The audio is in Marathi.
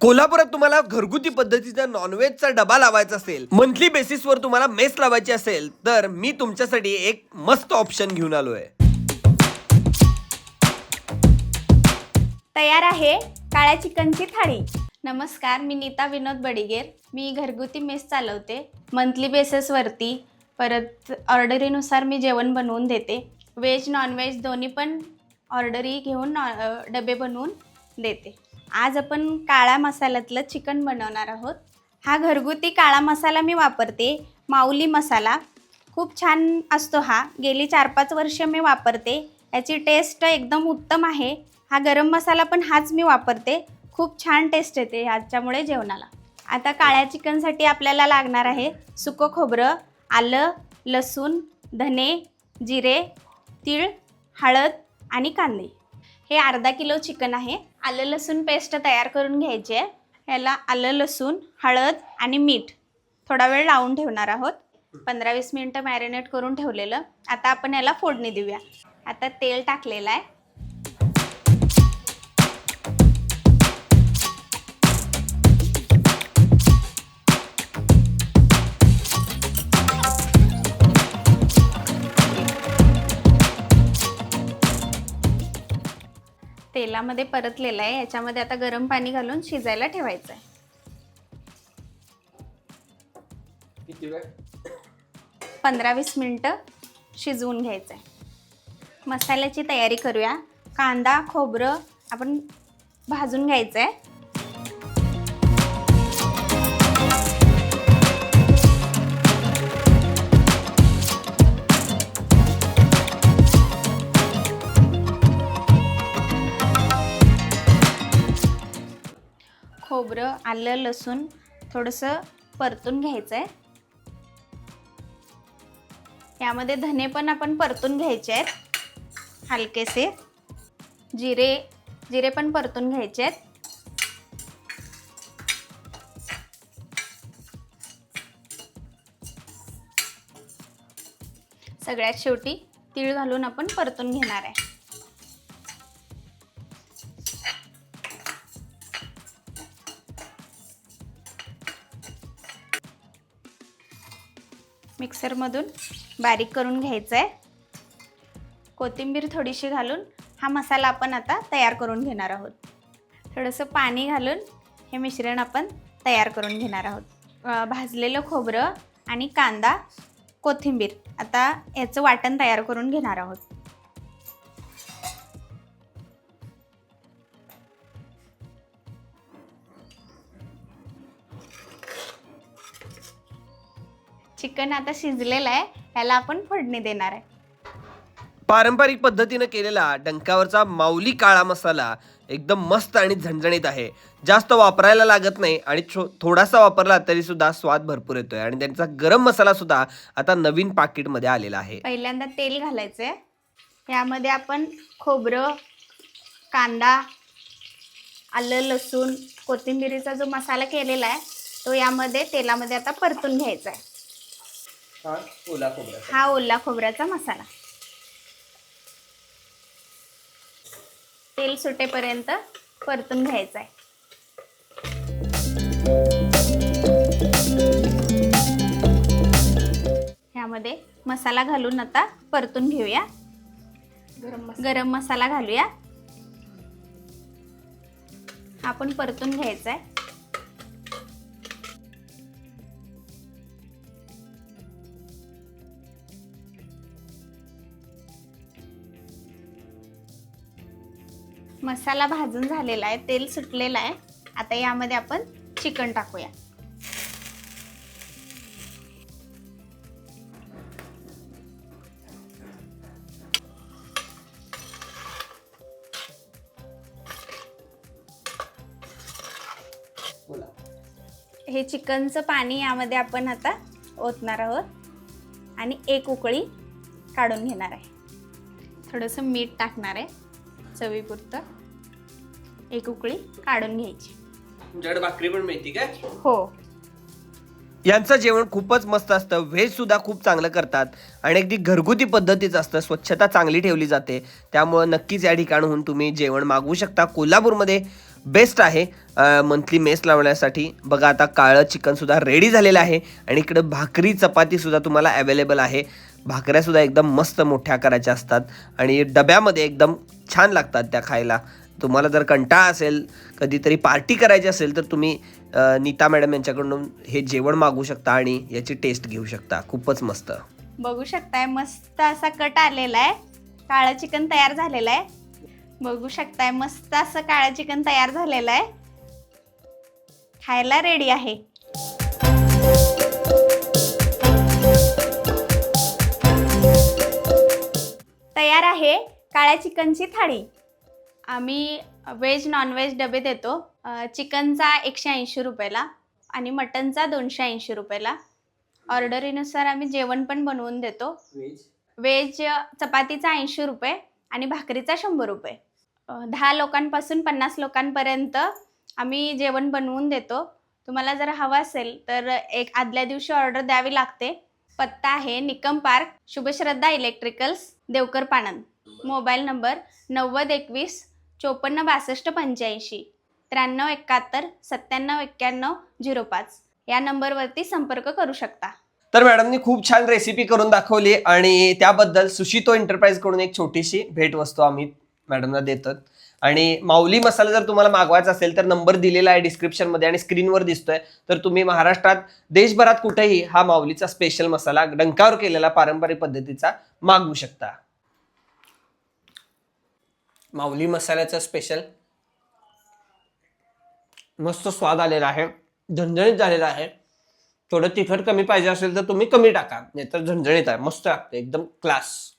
कोल्हापुरात तुम्हाला घरगुती पद्धतीचा नॉनव्हेजचा डबा लावायचा असेल मंथली बेसिसवर तुम्हाला मेस लावायची असेल तर मी तुमच्यासाठी एक मस्त ऑप्शन घेऊन आलोय. तयार आहे काळ्या चिकनची थाळी. नमस्कार मी नीता विनोद बडिगेर. मी घरगुती मेस चालवते मंथली बेसिसवरती परत ऑर्डरीनुसार मी जेवण बनवून देते. व्हेज नॉनव्हेज दोन्ही पण ऑर्डरी घेऊन नॉ अ, डबे बनवून देते. आज आपण काळा मसाल्यातलं चिकन बनवणार आहोत. हा घरगुती काळा मसाला मी वापरते माऊली मसाला. खूप छान असतो हा. गेली चार पाच वर्ष मी वापरते. याची टेस्ट एकदम उत्तम आहे. हा गरम मसाला पण हाच मी वापरते. खूप छान टेस्ट येते ह्याच्यामुळे जेवणाला. आता काळ्या चिकनसाठी आपल्याला लागणार आहे सुकं खोबरं आलं लसूण धने जिरे तीळ हळद आणि कांदे. हे अर्धा किलो चिकन आहे. आलं लसूण पेस्ट तयार करून घ्यायची आहे. ह्याला आलं लसूण हळद आणि मीठ थोडा वेळ लावून ठेवणार आहोत. पंधरा वीस मिनटं मॅरिनेट करून ठेवलेलं. आता आपण याला फोडणी देऊया. आता तेल टाकलेलं आहे. तेलामध्ये परतलेलं आहे. याच्यामध्ये आता गरम पाणी घालून शिजायला ठेवायचं आहे. पंधरा वीस मिनटं शिजवून घ्यायचं आहे. मसाल्याची तयारी करूया. कांदा खोबरं आपण भाजून घ्यायचं आहे. खोबरं आलं लसूण थोडंसं परतून घ्यायचं आहे यामध्ये धने पण आपण परतून घ्यायचे आहेत हलकेसे. जिरे जिरे पण परतून घ्यायचे आहेत. सगळ्यात शेवटी तीळ घालून आपण परतून घेणार आहे. मिक्सरमधून बारीक करून घ्यायचं आहे कोथिंबीर थोडीशी घालून हा मसाला आपण आता तयार करून घेणार आहोत. थोडंसं पाणी घालून हे मिश्रण आपण तयार करून घेणार आहोत. भाजलेलं खोबरं आणि कांदा कोथिंबीर आता याचं वाटण तयार करून घेणार आहोत. चिकन आता शिजलेलं आहे ह्याला आपण फोडणी देणार आहे. पारंपरिक पद्धतीनं केलेला डंकावरचा माऊली काळा मसाला एकदम मस्त आणि झणझणीत आहे. जास्त वापरायला लागत नाही आणि छो थोडासा वापरला तरी सुद्धा स्वाद भरपूर येतोय आणि त्यांचा गरम मसाला सुद्धा आता नवीन पाकिटमध्ये आलेला आहे. पहिल्यांदा तेल घालायचं आहे यामध्ये आपण खोबरं कांदा आलं लसूण कोथिंबिरीचा जो मसाला केलेला आहे तो यामध्ये तेलामध्ये आता परतून घ्यायचा आहे हा ओला खोबऱ्याचा मसाला. तेल सुटेपर्यंत परतून घ्यायचा आहे ह्यामध्ये मसाला घालून आता परतून घेऊया. गरम मसाला. घालूया. आपण परतून घ्यायचा आहे मसाला भाजून झालेला आहे तेल सुटलेलं आहे. आता यामध्ये आपण चिकन टाकूया. हे चिकनचं पाणी यामध्ये आपण आता ओतणार आहोत. आणि एक उकळी काढून घेणार आहे. थोडंसं मीठ टाकणार आहे चवीपुरतं. एक उकळी काढून घ्यायची. तुमच्याकडे भाकरी पण मिळते काय? हो. यांचं जेवण खूपच मस्त असतं. व्हेज सुद्धा खूप चांगलं करतात. आणि अगदी घरगुती पद्धतीचं असतं. स्वच्छता चांगली ठेवली जाते. त्यामुळं नक्कीच या ठिकाणहून तुम्ही जेवण मागवू शकता. कोल्हापूरमध्ये बेस्ट आहे. मंथली मेस लावण्यासाठी. बघा आता काळं चिकनसुद्धा रेडी झालेलं आहे. आणि इकडं भाकरी चपातीसुद्धा तुम्हाला अवेलेबल आहे. भाकऱ्यासुद्धा एकदम मस्त मोठ्या करायच्या असतात. आणि डब्यामध्ये एकदम छान लागतात त्या खायला. तुम्हाला जर कंटाळा असेल कधीतरी पार्टी करायची असेल तर तुम्ही नीता मॅडम यांच्याकडून हे जेवण मागू शकता आणि याची टेस्ट घेऊ शकता. खूपच मस्त. बघू शकताय मस्त असा कट आलेला आहे. काळं चिकन तयार झालेलं आहे. बघू शकताय मस्त असं काळं चिकन तयार झालेलं आहे. खायला रेडी आहे. तयार आहे काळ्या चिकनची थाळी. आम्ही व्हेज नॉनव्हेज डबे देतो. चिकनचा एकशे ऐंशी रुपयाला आणि मटनचा दोनशे ऐंशी रुपयाला. ऑर्डरीनुसार आम्ही जेवण पण बनवून देतो. व्हेज चपातीचा ऐंशी रुपये आणि भाकरीचा शंभर रुपये. दहा लोकांपासून पन्नास लोकांपर्यंत आम्ही जेवण बनवून देतो. तुम्हाला जर हवं असेल तर एक आदल्या दिवशी ऑर्डर द्यावी लागते. पत्ता आहे निकम पार्क शुभश्रद्धा इलेक्ट्रिकल्स देवकर पाणंद मोबाईल नंबर नव्वद एकवीस चोपन्न बासष्ट पंच्याऐंशी त्र्याण्णव एकाहत्तर सत्त्याण्णव एक्क्याण्णव झिरो पाच. या नंबरवरती संपर्क करू शकता. तर मॅडमनी खूप छान रेसिपी करून दाखवली आणि त्याबद्दल सुशितो एंटरप्राइजकडून एक छोटीशी भेटवस्तू आम्ही मॅडमला देतो आणि माऊली मसाला जर तुम्हाला मागवायचा असेल तर नंबर दिलेला आहे डिस्क्रिप्शनमध्ये आणि स्क्रीनवर दिसतोय. तर तुम्ही महाराष्ट्रात देशभरात कुठेही हा माऊलीचा स्पेशल मसाला डंकावर केलेला पारंपरिक पद्धतीचा मागवू शकता. माऊली मसाल्याचा स्पेशल मस्त स्वाद आलेला आहे. झणझणीत झालेला आहे. थोडं तिखट कमी पाहिजे असेल तर तुम्ही कमी टाका. नाहीतर झणझणीत आहे. मस्त लागते. एकदम क्लास